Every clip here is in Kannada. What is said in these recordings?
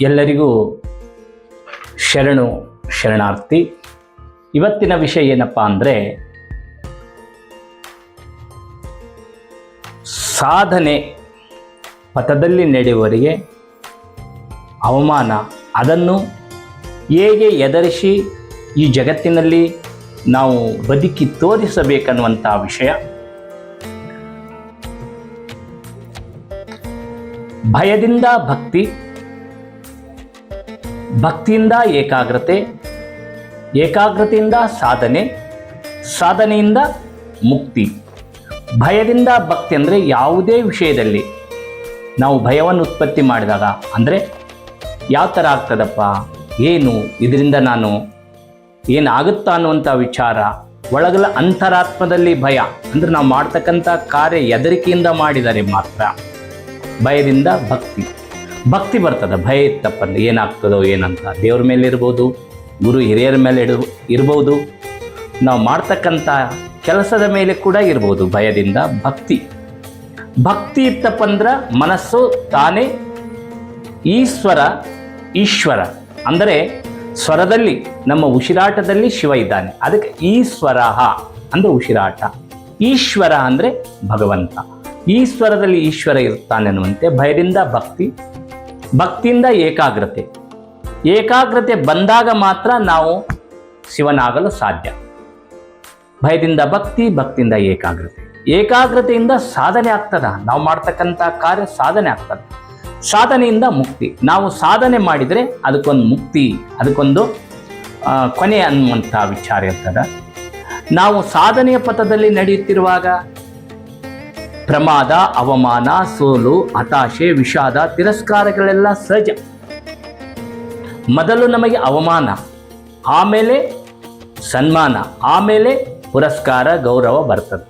ಎಲ್ಲರಿಗೂ ಶರಣು, ಶರಣಾರ್ಥಿ. ಇವತ್ತಿನ ವಿಷಯ ಏನಪ್ಪ ಅಂದರೆ, ಸಾಧನೆ ಪಥದಲ್ಲಿ ನಡೆಯುವವರಿಗೆ ಅವಮಾನ, ಅದನ್ನು ಹೇಗೆ ಎದುರಿಸಿ ಈ ಜಗತ್ತಿನಲ್ಲಿ ನಾವು ಬದುಕಿ ತೋರಿಸಬೇಕನ್ನುವಂಥ ವಿಷಯ. ಭಯದಿಂದ ಭಕ್ತಿ ಭಕ್ತಿಯಿಂದ ಏಕಾಗ್ರತೆ, ಏಕಾಗ್ರತೆಯಿಂದ ಸಾಧನೆ, ಸಾಧನೆಯಿಂದ ಮುಕ್ತಿ. ಭಯದಿಂದ ಭಕ್ತಿ ಅಂದರೆ ಯಾವುದೇ ವಿಷಯದಲ್ಲಿ. ನಾವು ಭಯವನ್ನು ಉತ್ಪತ್ತಿ ಮಾಡಿದಾಗ ಅಂದರೆ ಯಾವ ಥರ ಆಗ್ತದಪ್ಪ? ಏನು? ಇದರಿಂದ ನಾನು ಏನಾಗುತ್ತಾ ಅನ್ನುವಂಥ ವಿಚಾರ. ಒಳಗಲ ಅಂತರಾತ್ಮದಲ್ಲಿ ಭಯ. ಅಂದರೆ ನಾವು ಮಾಡ್ತಕ್ಕಂಥ ಕಾರ್ಯ ಹೆದರಿಕೆಯಿಂದ ಮಾಡಿದರೆ ಮಾತ್ರ ಭಯದಿಂದ ಭಕ್ತಿ. ಭಕ್ತಿ ಬರ್ತದೆ. ಭಯ ಇತ್ತಪ್ಪಂದ್ರೆ ಏನಾಗ್ತದೋ ಏನಂತ. ದೇವ್ರ ಮೇಲೆ ಇರ್ಬೋದು, ಗುರು ಹಿರಿಯರ ಮೇಲೆ ಇಡ ಇರ್ಬೋದು. ನಾವು ಮಾಡ್ತಕ್ಕಂಥ ಕೆಲಸದ ಮೇಲೆ ಕೂಡ ಇರ್ಬೋದು ಭಯದಿಂದ ಭಕ್ತಿ. ಭಕ್ತಿ ಇತ್ತಪ್ಪಂದ್ರೆ ಮನಸ್ಸು ತಾನೇ ಈಶ್ವರ ಈಶ್ವರ. ಅಂದರೆ ಸ್ವರದಲ್ಲಿ, ನಮ್ಮ ಉಸಿರಾಟದಲ್ಲಿ ಶಿವ ಇದ್ದಾನೆ. ಅದಕ್ಕೆ ಈಶ್ವರ ಅಂದರೆ ಉಸಿರಾಟ. ಈಶ್ವರ ಅಂದರೆ ಭಗವಂತ. ಈಶ್ವರದಲ್ಲಿ ಈಶ್ವರ ಇರ್ತಾನೆ ಅನ್ನುವಂತೆ ಭಯದಿಂದ ಭಕ್ತಿ ಭಕ್ತಿಯಿಂದ ಏಕಾಗ್ರತೆ. ಏಕಾಗ್ರತೆ ಬಂದಾಗ ಮಾತ್ರ ನಾವು ಶಿವನಾಗಲು ಸಾಧ್ಯ. ಭಯದಿಂದ ಭಕ್ತಿ, ಭಕ್ತಿಯಿಂದ ಏಕಾಗ್ರತೆ. ಏಕಾಗ್ರತೆಯಿಂದ ಸಾಧನೆ ಆಗ್ತದ? ನಾವು ಮಾಡ್ತಕ್ಕಂಥ ಕಾರ್ಯ ಸಾಧನೆ ಆಗ್ತದೆ? ಸಾಧನೆಯಿಂದ ಮುಕ್ತಿ. ನಾವು ಸಾಧನೆ ಮಾಡಿದರೆ ಅದಕ್ಕೊಂದು ಮುಕ್ತಿ, ಅದಕ್ಕೊಂದು ಕೊನೆ ಅನ್ನುವಂಥ ವಿಚಾರ ಇರ್ತದೆ. ನಾವು ಸಾಧನೆಯ ಪಥದಲ್ಲಿ ನಡೆಯುತ್ತಿರುವಾಗ ಪ್ರಮಾದ, ಅವಮಾನ, ಸೋಲು, ಹತಾಶೆ, ವಿಷಾದ, ತಿರಸ್ಕಾರಗಳೆಲ್ಲ ಸಹಜ. ಮೊದಲು ನಮಗೆ ಅವಮಾನ, ಆಮೇಲೆ ಸನ್ಮಾನ, ಆಮೇಲೆ ಪುರಸ್ಕಾರ, ಗೌರವ ಬರ್ತದೆ.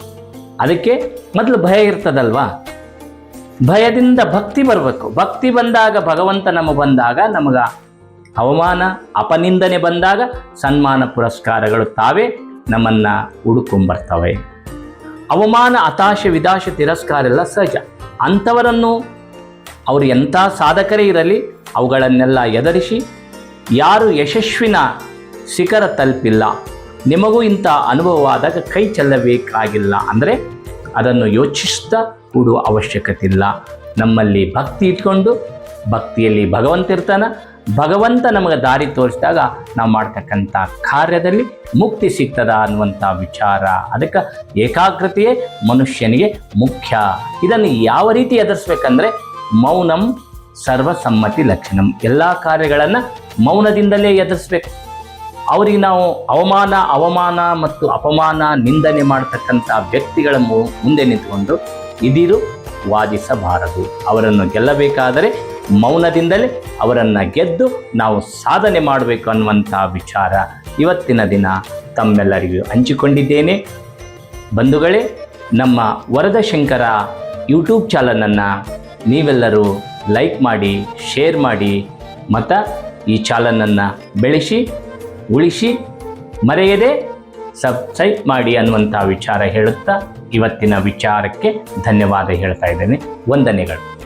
ಅದಕ್ಕೆ ಮೊದಲು ಭಯ ಇರ್ತದಲ್ವಾ? ಭಯದಿಂದ ಭಕ್ತಿ ಬರಬೇಕು. ಭಕ್ತಿ ಬಂದಾಗ, ಭಗವಂತ ನಮ್ಮ ಬಂದಾಗ ನಮಗ ಅವಮಾನ, ಅಪನಿಂದನೆ ಬಂದಾಗ ಸನ್ಮಾನ, ಪುರಸ್ಕಾರಗಳು ತಾವೇ ನಮ್ಮನ್ನು ಹುಡುಕೊಂಬರ್ತವೆ ಅವಮಾನ, ಹತಾಶೆ, ವಿದಾಶ ತಿರಸ್ಕಾರ ಎಲ್ಲ ಸಹಜ. ಅಂಥವರನ್ನು ಅವರು ಎಂಥ ಸಾಧಕರೇ ಇರಲಿ, ಅವುಗಳನ್ನೆಲ್ಲ ಎದರಿಸಿ ಯಾರು ಯಶಸ್ವಿನ ಶಿಖರ ತಲುಪಿಲ್ಲ. ನಿಮಗೂ ಇಂಥ ಅನುಭವವಾದಾಗ ಕೈ ಚೆಲ್ಲಬೇಕಾಗಿಲ್ಲ. ಅಂದರೆ ಅದನ್ನು ಯೋಚಿಸ್ತಾ ಕೂಡುವ ಅವಶ್ಯಕತೆ ಇಲ್ಲ. ನಮ್ಮಲ್ಲಿ ಭಕ್ತಿ ಇಟ್ಕೊಂಡು ಭಕ್ತಿಯಲ್ಲಿ ಭಗವಂತ ಇರ್ತಾನ. ಭಗವಂತ ನಮಗೆ ದಾರಿ ತೋರಿಸಿದಾಗ ನಾವು ಮಾಡ್ತಕ್ಕಂಥ ಕಾರ್ಯದಲ್ಲಿ ಮುಕ್ತಿ ಸಿಗ್ತದ ಅನ್ನುವಂಥ ವಿಚಾರ. ಅದಕ್ಕೆ ಏಕಾಗ್ರತೆಯೇ ಮನುಷ್ಯನಿಗೆ ಮುಖ್ಯ. ಇದನ್ನು ಯಾವ ರೀತಿ ಎದುರಿಸ್ಬೇಕಂದ್ರೆ ಮೌನಂ ಸರ್ವಸಮ್ಮತಿ ಲಕ್ಷಣಂ. ಎಲ್ಲ ಕಾರ್ಯಗಳನ್ನು ಮೌನದಿಂದಲೇ ಎದುರಿಸ್ಬೇಕು. ಅವರಿಗೆ ನಾವು ಅವಮಾನ ಅವಮಾನ ಮತ್ತು ಅಪಮಾನ, ನಿಂದನೆ ಮಾಡ್ತಕ್ಕಂಥ ವ್ಯಕ್ತಿಗಳ ಮುಂದೆ ನಿಂತುಕೊಂಡು ಇದಿರು ವಾದಿಸಬಾರದು. ಅವರನ್ನು ಗೆಲ್ಲಬೇಕಾದರೆ ಮೌನದಿಂದಲೇ ಅವರನ್ನು ಗೆದ್ದು ನಾವು ಸಾಧನೆ ಮಾಡಬೇಕು ಅನ್ನುವಂಥ ವಿಚಾರ ಇವತ್ತಿನ ದಿನ ತಮ್ಮೆಲ್ಲರಿಗೂ ಹಂಚಿಕೊಂಡಿದ್ದೇನೆ. ಬಂಧುಗಳೇ, ನಮ್ಮ ವರದಶಂಕರ ಯೂಟ್ಯೂಬ್ ಚಾನಲನ್ನು ನೀವೆಲ್ಲರೂ ಲೈಕ್ ಮಾಡಿ, ಶೇರ್ ಮಾಡಿ ಮತ್ತು ಈ ಚಾನಲನ್ನು ಬೆಳೆಸಿ, ಉಳಿಸಿ, ಮರೆಯದೆ ಸಬ್ಸ್ಕ್ರೈಬ್ ಮಾಡಿ ಅನ್ನುವಂಥ ವಿಚಾರ ಹೇಳುತ್ತಾ ಇವತ್ತಿನ ವಿಚಾರಕ್ಕೆ ಧನ್ಯವಾದ ಹೇಳ್ತಾ ಇದ್ದೇನೆ. ವಂದನೆಗಳು.